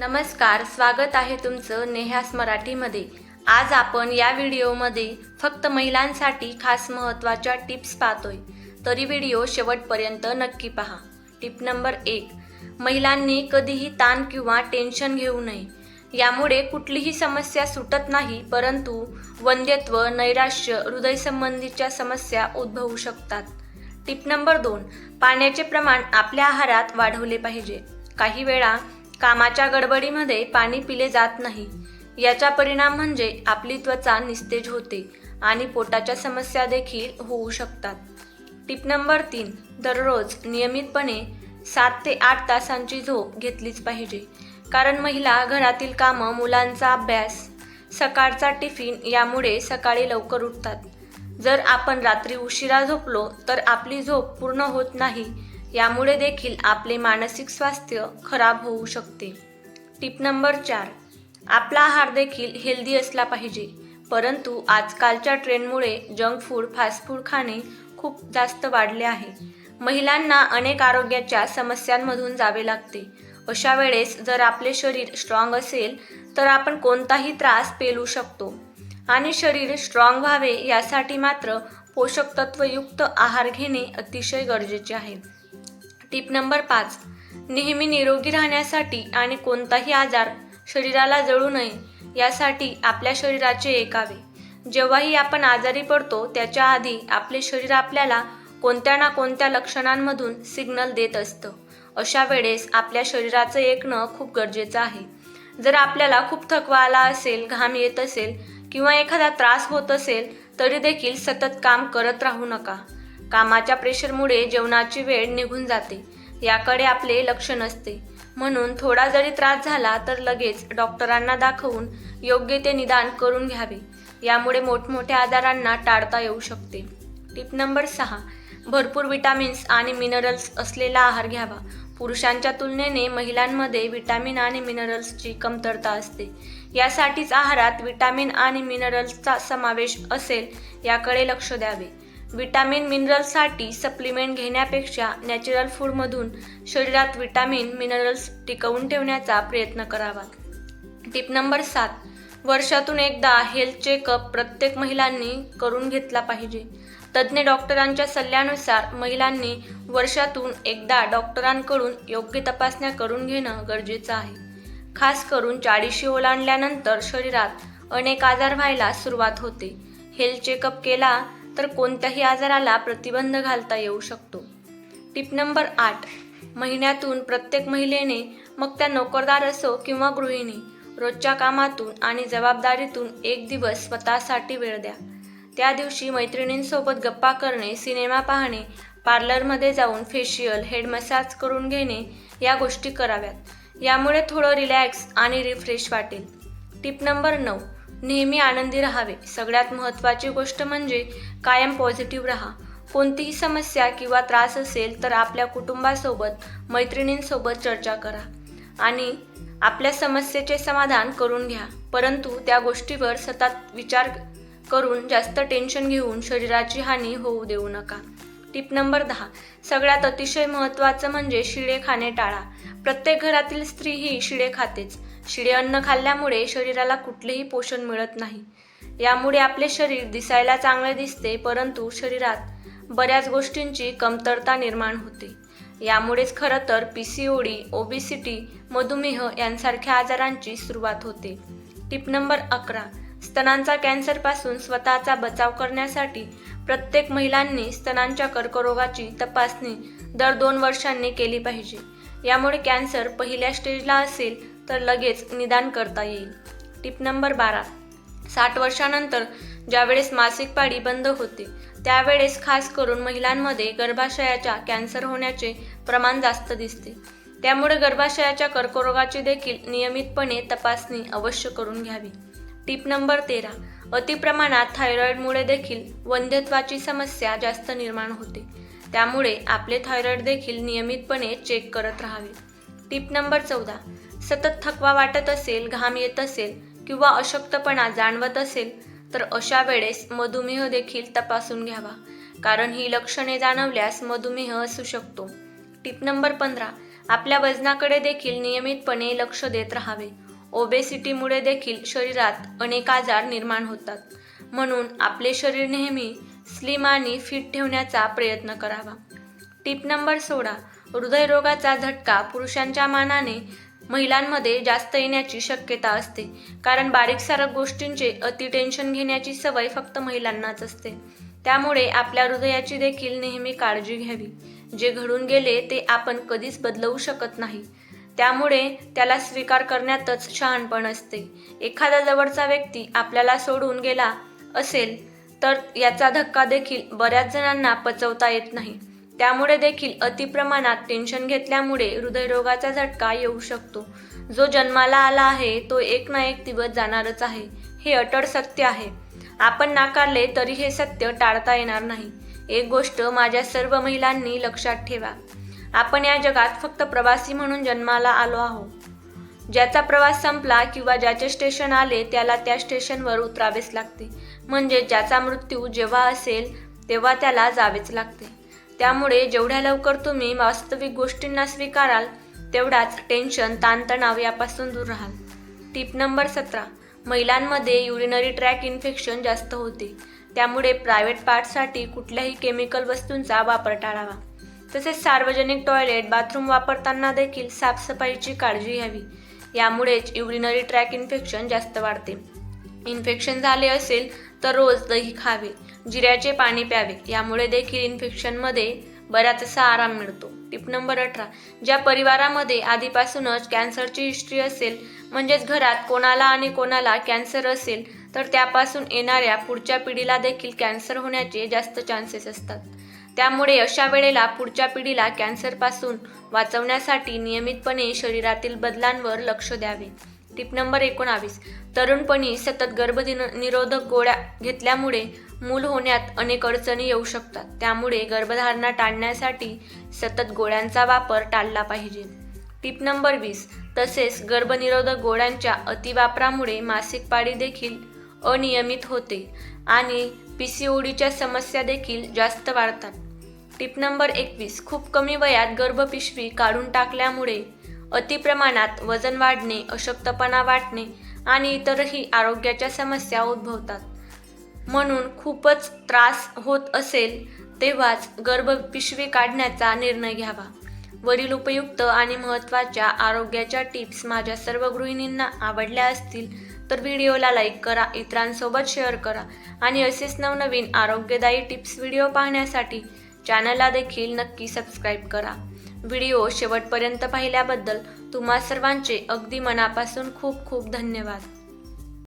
नमस्कार स्वागत आहे तुमचं नेहास मराठीमध्ये. आज आपण या व्हिडिओमध्ये फक्त महिलांसाठी खास महत्त्वाच्या टिप्स पाहतोय. तरी व्हिडिओ शेवटपर्यंत नक्की पहा. टिप नंबर एक महिलांनी कधीही ताण किंवा टेन्शन घेऊ नये. यामुळे कुठलीही समस्या सुटत नाही परंतु वंद्यत्व नैराश्य हृदयसंबंधीच्या समस्या उद्भवू शकतात. टिप नंबर दोन पाण्याचे प्रमाण आपल्या आहारात वाढवले पाहिजे. काही वेळा कामाच्या गडबडीमध्ये पाणी पिले जात नाही. याचा परिणाम म्हणजे आपली त्वचा निस्तेज होते आणि पोटाच्या समस्या देखील होऊ शकतात. टिप नंबर तीन दररोज नियमितपणे सात ते आठ तासांची झोप घेतलीच पाहिजे. कारण महिला घरातील कामं मुलांचा अभ्यास सकाळचा टिफिन यामुळे सकाळी लवकर उठतात. जर आपण रात्री उशिरा झोपलो तर आपली झोप पूर्ण होत नाही. यामुळे देखील आपले मानसिक स्वास्थ्य खराब होऊ शकते. टिप नंबर चार. आपला आहार देखील हेल्दी असला पाहिजे. परंतु आजकालच्या ट्रेंडमुळे जंक फूड फास्ट फूड खाणे खूप जास्त वाढले आहे. महिलांना अनेक आरोग्याच्या समस्यांमधून जावे लागते. अशा वेळेस जर आपले शरीर स्ट्रॉंग असेल तर आपण कोणताही त्रास पेलू शकतो. आणि शरीर स्ट्रॉंग व्हावे यासाठी मात्र पोषक तत्वयुक्त आहार घेणे अतिशय गरजेचे आहे. टिप नंबर पाच. नेहमी निरोगी राहण्यासाठी आणि कोणताही आजार शरीराला जळू नये यासाठी आपल्या शरीराचे ऐकावे. जेव्हाही आपण आजारी पडतो त्याच्या आधी आपले शरीर आपल्याला कोणत्या ना कोणत्या लक्षणांमधून सिग्नल देत असतं. अशा वेळेस आपल्या शरीराचं ऐकणं खूप गरजेचं आहे. जर आपल्याला खूप थकवा आला असेल घाम येत असेल किंवा एखादा त्रास होत असेल तरी देखील सतत काम करत राहू नका. कामाच्या प्रेशरमुळे जेवणाची वेळ निघून जाते. याकडे आपले लक्ष नसते. म्हणून थोडा जरी त्रास झाला तर लगेच डॉक्टरांना दाखवून योग्य ते निदान करून घ्यावे. यामुळे मोठमोठ्या आजारांना टाळता येऊ शकते. टिप नंबर सहा. भरपूर विटामिन्स आणि मिनरल्स असलेला आहार घ्यावा. पुरुषांच्या तुलनेने महिलांमध्ये विटामिन आणि मिनरल्सची कमतरता असते. यासाठीच आहारात विटामिन आणि मिनरल्सचा समावेश असेल याकडे लक्ष द्यावे. विटामिन मिनरल्ससाठी सप्लिमेंट घेण्यापेक्षा नॅचरल फूडमधून शरीरात विटामिन मिनरल्स टिकवून ठेवण्याचा प्रयत्न करावा. टिप नंबर सात. वर्षातून एकदा हेल्थ चेकअप प्रत्येक महिलांनी करून घेतला पाहिजे. तज्ज्ञ डॉक्टरांच्या सल्ल्यानुसार महिलांनी वर्षातून एकदा डॉक्टरांकडून योग्य तपासण्या करून घेणं गरजेचं आहे. खास करून चाळीशी ओलांडल्यानंतर शरीरात अनेक आजार व्हायला सुरुवात होते. हेल्थ चेकअप केला तर कोणत्याही आजाराला प्रतिबंध घालता येऊ शकतो. टिप नंबर आठ. महिन्यातून प्रत्येक महिलेने मग त्या नोकरदार असो किंवा गृहिणी रोजच्या कामातून आणि जबाबदारीतून एक दिवस स्वतःसाठी वेळ द्या. त्या दिवशी मैत्रिणींसोबत गप्पा करणे सिनेमा पाहणे पार्लरमध्ये जाऊन फेशियल हेड मसाज करून घेणे या गोष्टी कराव्यात. यामुळे थोडं रिलॅक्स आणि रिफ्रेश वाटेल. टिप नंबर नऊ. नेहमी आनंदी राहावे. सगळ्यात महत्त्वाची गोष्ट म्हणजे कायम पॉझिटिव्ह राहा. कोणतीही समस्या किंवा त्रास असेल तर आपल्या कुटुंबासोबत मैत्रिणींसोबत चर्चा करा आणि आपल्या समस्येचे समाधान करून घ्या. परंतु त्या गोष्टीवर सतत विचार करून जास्त टेन्शन घेऊन शरीराची हानी होऊ देऊ नका. टिप नंबर दहा. सगळ्यात अतिशय महत्त्वाचं म्हणजे शिळे खाणे टाळा. प्रत्येक घरातील स्त्री ही शिळे खातेच. शिळे अन्न खाल्ल्यामुळे शरीराला कुठलेही पोषण मिळत नाही. यामुळे आपले शरीर दिसायला चांगले दिसते परंतु शरीरात बऱ्याच गोष्टींची कमतरता निर्माण होते. यामुळेच खरं तर पी सी ओडी ओबिसिटी मधुमेह यांसारख्या आजारांची सुरुवात होते. टिप नंबर अकरा. स्तनांचा कॅन्सरपासून स्वतःचा बचाव करण्यासाठी प्रत्येक महिलांनी स्तनांच्या कर्करोगाची तपासणी दर दोन वर्षांनी केली पाहिजे. यामुळे कॅन्सर पहिल्या स्टेजला असेल तर लगेच निदान करता येईल. टिप नंबर बारा. साठ वर्षानंतर ज्यावेळेस मासिक पाळी बंद होते त्यावेळेस खास करून महिलांमध्ये गर्भाशयाच्या कॅन्सर होण्याचे प्रमाण जास्त दिसते. त्यामुळे गर्भाशयाच्या कर्करोगाची देखील नियमितपणे तपासणी अवश्य करून घ्यावी. टिप नंबर तेरा. अतिप्रमाणात थायरॉईडमुळे देखील वंध्यत्वाची समस्या जास्त निर्माण होते. त्यामुळे आपले थायरॉईड देखील नियमितपणे चेक करत राहावे. टिप नंबर चौदा. सतत थकवा वाटत असेल घाम येत असेल किंवा अशक्तपणा जाणवत असेल तर अशा वेळेस मधुमेह देखील तपासून घ्यावा. कारण ही लक्षणे जाणवल्यास मधुमेह असू शकतो. टिप नंबर पंधरा. आपल्या वजनाकडे देखील नियमितपणे लक्ष देत राहावे. ओबेसिटीमुळे देखील शरीरात अनेक आजार निर्माण होतात. म्हणून आपले शरीर नेहमी स्लिम आणि फिट ठेवण्याचा प्रयत्न करावा. टिप नंबर सोळा. हृदयरोगाचा झटका पुरुषांच्या मानाने महिलांमध्ये जास्त येण्याची शक्यता असते. कारण बारीक सारक गोष्टींचे अति टेन्शन घेण्याची सवय फक्त महिलांनाच असते. त्यामुळे आपल्या हृदयाची देखील नेहमी काळजी घ्यावी. जे घडून गेले ते आपण कधीच बदलवू शकत नाही. त्यामुळे त्याला स्वीकार करण्यातच शहाणपण असते. एखादा जवळचा व्यक्ती आपल्याला सोडून गेला असेल तर याचा धक्का देखील बऱ्याच जणांना पचवता येत नाही. त्यामुळे देखील अतिप्रमाणात टेन्शन घेतल्यामुळे हृदयरोगाचा झटका येऊ शकतो. जो जन्माला आला आहे तो एक ना एक दिवस जाणारच आहे. हे अटळ सत्य आहे. आपण नाकारले तरी हे सत्य टाळता येणार नाही. एक गोष्ट माझ्या सर्व महिलांनी लक्षात ठेवा. आपण या जगात फक्त प्रवासी म्हणून जन्माला आलो आहोत. ज्याचा प्रवास संपला किंवा ज्याचे स्टेशन आले त्याला त्या स्टेशनवर उतरावेच लागते. म्हणजे ज्याचा मृत्यू जेव्हा असेल तेव्हा त्याला जावेच लागते. त्यामुळे जेवढ्या लवकर तुम्ही वास्तविक गोष्टींना स्वीकाराल तेवढाच टेन्शन ताणतणाव यापासून दूर राहाल. टिप नंबर सतरा. महिलांमध्ये युरिनरी ट्रॅक इन्फेक्शन जास्त होते. त्यामुळे प्रायव्हेट पार्टसाठी कुठल्याही केमिकल वस्तूंचा वापर टाळावा. तसेच सार्वजनिक टॉयलेट बाथरूम वापरताना देखील साफसफाईची काळजी घ्यावी. यामुळेच युरिनरी ट्रॅक इन्फेक्शन जास्त वाढते. इन्फेक्शन झाले असेल तर रोज दही खावे जिऱ्याचे पाणी प्यावे. यामुळे देखील इन्फेक्शनमध्ये बराचसा आराम मिळतो. टिप नंबर अठरा. ज्या परिवारामध्ये आधीपासूनच कॅन्सरची हिस्ट्री असेल म्हणजेच घरात कोणाला आणि कोणाला कॅन्सर असेल तर त्यापासून येणाऱ्या पुढच्या पिढीला देखील कॅन्सर होण्याचे जास्त चान्सेस असतात. त्यामुळे अशा वेळेला पुढच्या पिढीला कॅन्सरपासून वाचवण्यासाठी नियमितपणे शरीरातील बदलांवर लक्ष द्यावे. टिप नंबर एकोणावीस. तरुणपणी सतत गर्भदिन निरोधक गोळ्या घेतल्यामुळे मूल होण्यात अनेक अडचणी येऊ शकतात. त्यामुळे गर्भधारणा टाळण्यासाठी सतत गोळ्यांचा वापर टाळला पाहिजे. टिप नंबर वीस. तसेच गर्भनिरोधक गोळ्यांच्या अतिवापरामुळे मासिक पाळी देखील अनियमित होते आणि पी सी ओडीच्या समस्या देखील जास्त वाढतात. टिप नंबर एकवीस. खूप कमी वयात गर्भपिशवी काढून टाकल्यामुळे अतिप्रमाणात वजन वाढणे अशक्तपणा वाटणे आणि इतरही आरोग्याच्या समस्या उद्भवतात. म्हणून खूपच त्रास होत असेल तेव्हाच गर्भपिशवी काढण्याचा निर्णय घ्यावा. वरील उपयुक्त आणि महत्त्वाच्या आरोग्याच्या टिप्स माझ्या सर्व गृहिणींना आवडल्या असतील तर व्हिडिओला लाईक करा इतरांसोबत शेअर करा आणि असेच नवनवीन आरोग्यदायी टिप्स व्हिडिओ पाहण्यासाठी चॅनलला देखील नक्की सबस्क्राईब करा. व्हिडिओ शेवटपर्यंत पाहिल्याबद्दल तुम्हा सर्वांचे अगदी मनापासून खूप खूप धन्यवाद.